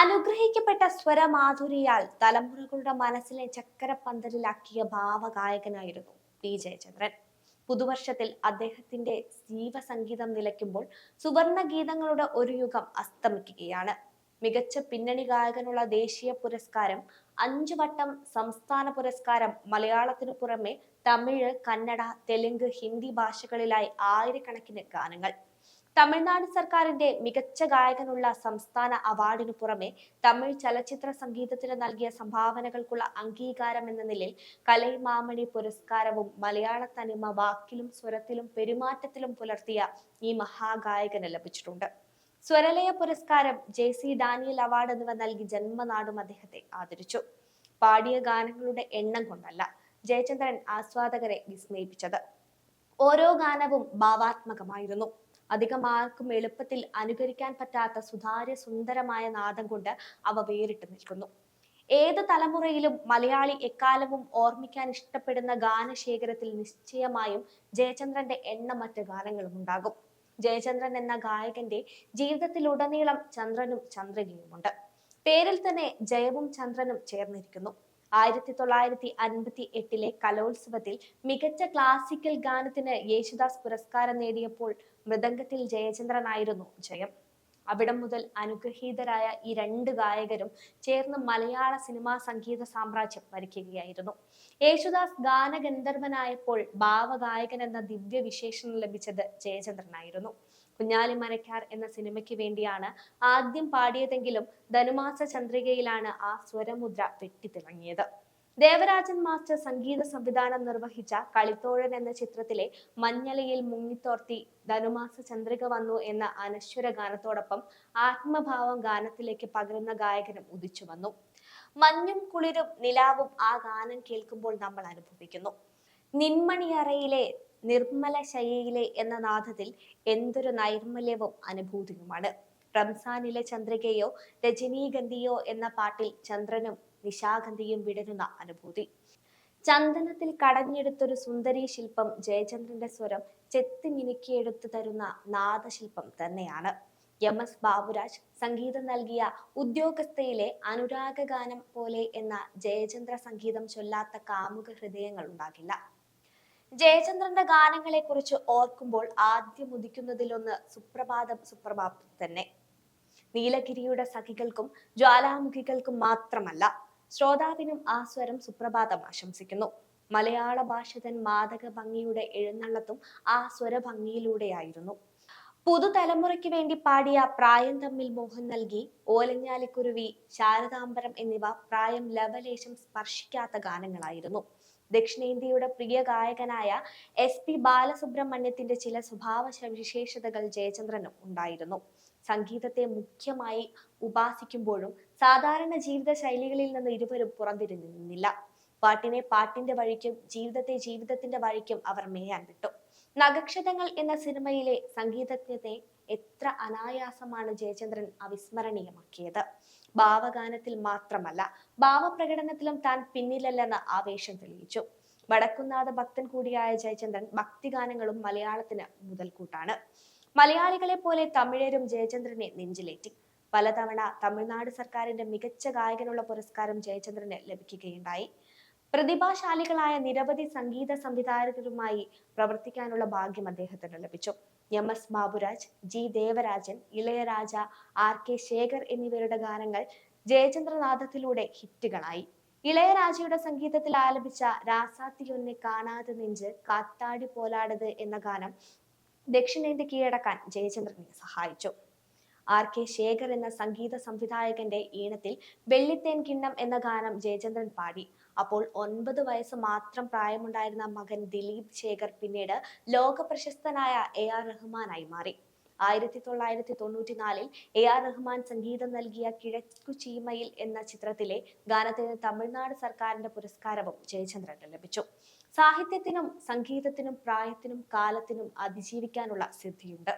അനുഗ്രഹിക്കപ്പെട്ട സ്വരമാധുരിയാൽ തലമുറകളുടെ മനസ്സിലെ ചക്കരപ്പന്തലിലാക്കിയ ഭാവഗായകനായിരുന്നു പി ജയചന്ദ്രൻ. പുതുവർഷത്തിൽ അദ്ദേഹത്തിന്റെ ജീവസംഗീതം നിലയ്ക്കുമ്പോൾ സുവർണ ഗീതങ്ങളുടെ ഒരു യുഗം അസ്തമിക്കുകയാണ്. മികച്ച പിന്നണി ഗായകനുള്ള ദേശീയ പുരസ്കാരം അഞ്ചു വട്ടം സംസ്ഥാന പുരസ്കാരം മലയാളത്തിനു പുറമെ തമിഴ് കന്നഡ തെലുങ്ക് ഹിന്ദി ഭാഷകളിലായി ആയിരക്കണക്കിന് ഗാനങ്ങൾ. തമിഴ്നാട് സർക്കാരിന്റെ മികച്ച ഗായകനുള്ള സംസ്ഥാന അവാർഡിനു പുറമെ തമിഴ് ചലച്ചിത്ര സംഗീതത്തിന് നൽകിയ സംഭാവനകൾക്കുള്ള അംഗീകാരം എന്ന നിലയിൽ കലൈമാമണി പുരസ്കാരവും മലയാള തനിമ വാക്കിലും സ്വരത്തിലും പെരുമാറ്റത്തിലും പുലർത്തിയ ഈ മഹാഗായകന് ലഭിച്ചിട്ടുണ്ട്. സ്വരലയ പുരസ്കാരം ജെ സി ഡാനിയൽ അവാർഡ് എന്നിവ നൽകി ജന്മനാടും അദ്ദേഹത്തെ ആദരിച്ചു. പാടിയ ഗാനങ്ങളുടെ എണ്ണം കൊണ്ടല്ല ജയചന്ദ്രൻ ആസ്വാദകരെ വിസ്മയിപ്പിച്ചത്. ഓരോ ഗാനവും ഭാവാത്മകമായിരുന്നു. അധികം ആർക്കും എളുപ്പത്തിൽ അനുകരിക്കാൻ പറ്റാത്ത സുതാര്യ സുന്ദരമായ നാദം കൊണ്ട് അവ വേറിട്ട് നിൽക്കുന്നു. ഏത് തലമുറയിലും മലയാളി എക്കാലവും ഓർമ്മിക്കാൻ ഇഷ്ടപ്പെടുന്ന ഗാനശേഖരത്തിൽ നിശ്ചയമായും ജയചന്ദ്രന്റെ എണ്ണമറ്റ ഗാനങ്ങളും ഉണ്ടാകും. ജയചന്ദ്രൻ എന്ന ഗായകന്റെ ജീവിതത്തിലുടനീളം ചന്ദ്രനും ചന്ദ്രികയുമുണ്ട്. പേരിൽ തന്നെ ജയവും ചന്ദ്രനും ചേർന്നിരിക്കുന്നു. ആയിരത്തി തൊള്ളായിരത്തി അൻപത്തി എട്ടിലെ കലോത്സവത്തിൽ മികച്ച ക്ലാസിക്കൽ ഗാനത്തിന് യേശുദാസ് പുരസ്കാരം നേടിയപ്പോൾ മൃദംഗത്തിൽ ജയചന്ദ്രനായിരുന്നു ജയം. അവിടം മുതൽ അനുഗ്രഹീതരായ ഈ രണ്ട് ഗായകരും ചേർന്ന് മലയാള സിനിമാ സംഗീത സാമ്രാജ്യം ഭരിക്കുകയായിരുന്നു. യേശുദാസ് ഗാനഗന്ധർവനായപ്പോൾ ഭാവഗായകൻ എന്ന ദിവ്യ വിശേഷണം ലഭിച്ചത് ജയചന്ദ്രനായിരുന്നു. കുഞ്ഞാലി മരക്കാർ എന്ന സിനിമയ്ക്ക് വേണ്ടിയാണ് ആദ്യം പാടിയതെങ്കിലും ധനുമാസ ചന്ദ്രികയിലാണ് ആ സ്വരമുദ്ര വെട്ടിത്തിളങ്ങിയത്. ദേവരാജൻ മാസ്റ്റർ സംഗീത സംവിധാനം നിർവഹിച്ച കളിത്തോഴൻ എന്ന ചിത്രത്തിലെ മഞ്ഞലയിൽ മുങ്ങിത്തോർത്തി ധനുമാസ ചന്ദ്രിക വന്നു എന്ന അനശ്വര ഗാനത്തോടൊപ്പം ആത്മഭാവം ഗാനത്തിലേക്ക് പകരുന്ന ഗായകനും ഉദിച്ചു വന്നു. മഞ്ഞും കുളിരും നിലാവും ആ ഗാനം കേൾക്കുമ്പോൾ നമ്മൾ അനുഭവിക്കുന്നു. നിന്മണിയറയിലെ നിർമ്മല ശൈലിയിലെ എന്ന നാഥത്തിൽ എന്തൊരു നൈർമല്യവും അനുഭൂതിയുമാണ്. റംസാനിലെ ചന്ദ്രികയോ രജനീഗന്ധിയോ എന്ന പാട്ടിൽ ചന്ദ്രനും നിശാഗന്ധിയും വിടരുന്ന അനുഭൂതി. ചന്ദനത്തിൽ കടഞ്ഞെടുത്തൊരു സുന്ദരി ശില്പം ജയചന്ദ്രന്റെ സ്വരം ചെത്തി മിനുക്കിയെടുത്തു തരുന്ന നാദശില്പം തന്നെയാണ്. എം എസ് ബാബുരാജ് സംഗീതം നൽകിയ ഉദ്യോഗസ്ഥയിലെ അനുരാഗ ഗാനം പോലെ എന്ന ജയചന്ദ്ര സംഗീതം ചൊല്ലാത്ത കാമുക ഹൃദയങ്ങൾ ഉണ്ടാകില്ല. ജയചന്ദ്രന്റെ ഗാനങ്ങളെ കുറിച്ച് ഓർക്കുമ്പോൾ ആദ്യം ഉദിക്കുന്നതിലൊന്ന് സുപ്രഭാതം സുപ്രഭാതം തന്നെ നീലഗിരിയുടെ സഖികൾക്കും ജ്വാലാമുഖികൾക്കും മാത്രമല്ല ശ്രോതാവിനും ആ സ്വരം സുപ്രഭാതം ആശംസിക്കുന്നു. മലയാള ഭാഷതൻ മാതക ഭംഗിയുടെ എഴുന്നള്ളത്തും ആ സ്വരഭംഗിയിലൂടെയായിരുന്നു പുതുതലമുറയ്ക്ക് വേണ്ടി പാടിയ പ്രായം തമ്മിൽ മോഹൻ നൽകി ഓലഞ്ഞാലിക്കുരുവി ശാരദാംബരം എന്നിവ പ്രായം ലവലേശം സ്പർശിക്കാത്ത ഗാനങ്ങളായിരുന്നു. ദക്ഷിണേന്ത്യയുടെ പ്രിയ ഗായകനായ എസ് പി ബാലസുബ്രഹ്മണ്യത്തിന്റെ ചില സ്വഭാവ സവിശേഷതകൾ ജയചന്ദ്രനും ഉണ്ടായിരുന്നു. സംഗീതത്തെ മുഖ്യമായി ഉപാസിക്കുമ്പോഴും സാധാരണ ജീവിത ശൈലികളിൽ നിന്ന് ഇരുവരും പുറംതിരിഞ്ഞു നിന്നില്ല പാട്ടിനെ പാട്ടിന്റെ വഴിക്കും ജീവിതത്തെ ജീവിതത്തിന്റെ വഴിക്കും അവർ മേയാൻ വിട്ടു. നഗക്ഷതങ്ങൾ എന്ന സിനിമയിലെ സംഗീതജ്ഞത്തെ എത്ര അനായാസമാണ് ജയചന്ദ്രൻ അവിസ്മരണീയമാക്കിയത്? ഭാവഗാനത്തിൽ മാത്രമല്ല ഭാവപ്രകടനത്തിലും താൻ പിന്നിലല്ലെന്ന് ആവേശം തെളിയിച്ചു. വടക്കുന്നാഥ ഭക്തൻ കൂടിയായ ജയചന്ദ്രൻ ഭക്തിഗാനങ്ങളും മലയാളത്തിന് മുതൽക്കൂട്ടാണ്. മലയാളികളെ പോലെ തമിഴരും ജയചന്ദ്രനെ നെഞ്ചിലേറ്റി. പലതവണ തമിഴ്നാട് സർക്കാരിന്റെ മികച്ച ഗായകനുള്ള പുരസ്കാരം ജയചന്ദ്രന് ലഭിക്കുകയുണ്ടായി. പ്രതിഭാശാലികളായ നിരവധി സംഗീത സംവിധായകരുമായി പ്രവർത്തിക്കാനുള്ള ഭാഗ്യം അദ്ദേഹത്തിന് ലഭിച്ചു. M S Baburaj G Devarajan Ilayaraja R K Shekhar എന്നിവരുടെ ഗാനങ്ങൾ ജയചന്ദ്രനാഥത്തിലൂടെ ഹിറ്റുകളായി. ഇളയരാജയുടെ സംഗീതത്തിൽ ആലപിച്ച രാസാത്തിയൊന്നെ കാണാതെ നെഞ്ച് കാത്താടി പോലാടത് എന്ന ഗാനം ദക്ഷിണേന്ത്യ കീഴടക്കാൻ ജയചന്ദ്രനെ സഹായിച്ചു. ആർ കെ ശേഖർ എന്ന സംഗീത സംവിധായകന്റെ ഈണത്തിൽ വെള്ളിത്തേൻ കിണ്ണം എന്ന ഗാനം ജയചന്ദ്രൻ പാടി. അപ്പോൾ ഒൻപത് വയസ്സ് മാത്രം പ്രായമുണ്ടായിരുന്ന മകൻ ദിലീപ് ശേഖർ പിന്നീട് ലോക പ്രശസ്തനായ എ ആർ റഹ്മാനായി മാറി. ആയിരത്തി തൊള്ളായിരത്തി തൊണ്ണൂറ്റിനാലിൽ എ ആർ റഹ്മാൻ സംഗീതം നൽകിയ കിഴക്കു ചീമയിൽ എന്ന ചിത്രത്തിലെ ഗാനത്തിന് തമിഴ്നാട് സർക്കാരിന്റെ പുരസ്കാരവും ജയചന്ദ്രന് ലഭിച്ചു. സാഹിത്യത്തിനും സംഗീതത്തിനും പ്രായത്തിനും കാലത്തിനും അതിജീവിക്കാനുള്ള സിദ്ധിയുണ്ട്.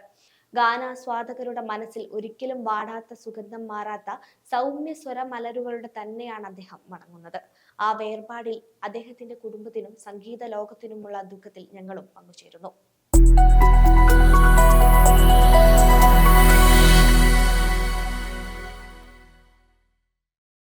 ഗാനാസ്വാദകരുടെ മനസ്സിൽ ഒരിക്കലും വാടാത്ത സുഗന്ധം മാറാത്ത സൗമ്യ സ്വരമലരുകളുടെ തന്നെയാണ് അദ്ദേഹം മടങ്ങുന്നത് ആ വേർപാടിൽ അദ്ദേഹത്തിന്റെ കുടുംബത്തിനും സംഗീത ലോകത്തിനുമുള്ള ദുഃഖത്തിൽ ഞങ്ങളും പങ്കുചേരുന്നു.